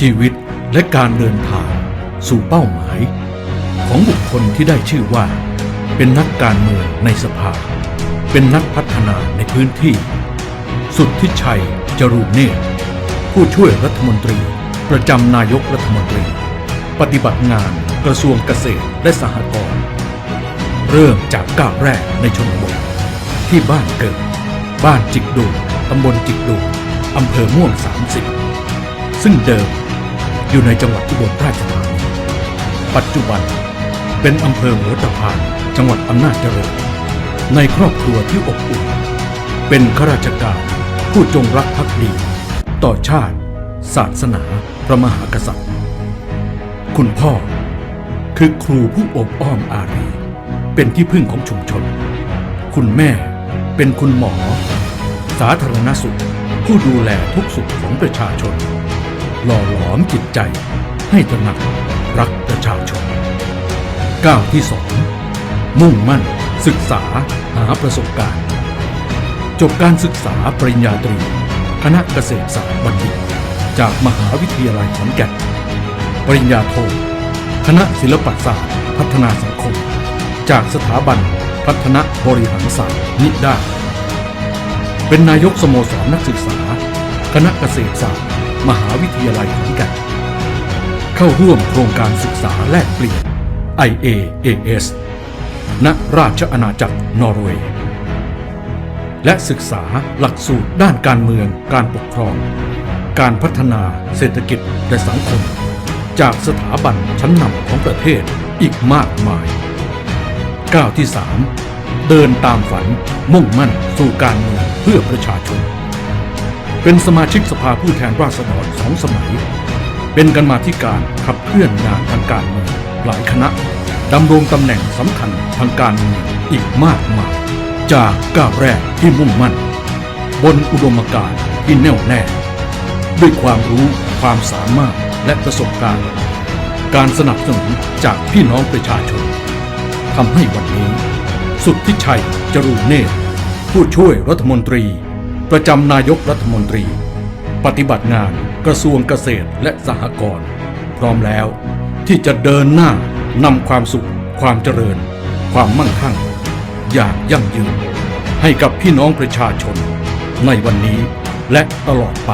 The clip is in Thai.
ชีวิตและการเดินทางสู่เป้าหมาย ของบุคคลที่ได้ชื่อว่า เป็นนักการเมืองในสภา เป็นนักพัฒนาในพื้นที่ สุดที่ชัยจรูนเนตรผู้ช่วยรัฐมนตรี ประจำนายกรัฐมนตรี ปฏิบัติงานกระทรวงเกษตรและสหกรณ์เริ่มจากก้าวแรกในชนบทที่บ้านเกิด บ้านจิกดูตำบลจิกดูอำเภอม่วง 30 ซึ่งเดิม อยู่ในจังหวัดอุบลราชธานี ปัจจุบันเป็นอำเภอหัวตะพาน จังหวัดอำนาจเจริญ ในครอบครัวที่อบอุ่น เป็นข้าราชการผู้จงรักภักดี ต่อชาติ ศาสนา พระมหากษัตริย์ คุณพ่อคือครูผู้อบอ้อมอารี เป็นที่พึ่งของชุมชน คุณแม่เป็นคุณหมอ สาธารณสุข ผู้ดูแลทุกสุขของประชาชน หล่อหลอมจิตใจ ให้ตระหนักรักประชาชนก้าวที่สองมุ่งมั่น ศึกษาหาประสบการณ์ จบการศึกษาปริญญาตรี คณะเกษตรศาสตร์บัณฑิต จากมหาวิทยาลัยขอนแก่นปริญญาโท คณะศิลปศาสตร์ พัฒนาสังคม จากสถาบันพัฒนาบริหารศาสตร์นิด้าเป็นนายกสโมสรนักศึกษา คณะเกษตรศาสตร์ มหาวิทยาลัยขอนแก่นเข้าร่วมโครงการศึกษาแลกเปลี่ยน IAAS ณราชอาณาจักรนอร์เวย์ และศึกษาหลักสูตรด้านการเมือง การปกครอง การพัฒนาเศรษฐกิจและสังคม จากสถาบันชั้นนำของประเทศอีกมากมาย ก้าวที่ 3 เดินตามฝันมุ่งมั่นสู่การเมืองเพื่อประชาชน เป็นสมาชิกสภาผู้แทนราษฎรสองสมัย เป็นกรรมาธิการขับเคลื่อนงานทางการเมืองหลายคณะดำรงตำแหน่งสำคัญทางการเมืองอีกมากมาย จากก้าวแรกที่มุ่งมั่น บนอุดมการณ์ที่แน่วแน่ ด้วยความรู้ความสามารถและประสบการณ์ การสนับสนุนจากพี่น้องประชาชนทำให้วันนี้ สุดที่ชัยจรูนเนตรผู้ช่วยรัฐมนตรี ประจำนายกรัฐมนตรี ปฏิบัติงานกระทรวงเกษตรและสหกรณ์พร้อมแล้วที่จะเดินหน้านำความสุข ความเจริญ ความมั่งคั่ง อย่างยั่งยืน ให้กับพี่น้องประชาชน ในวันนี้และตลอดไป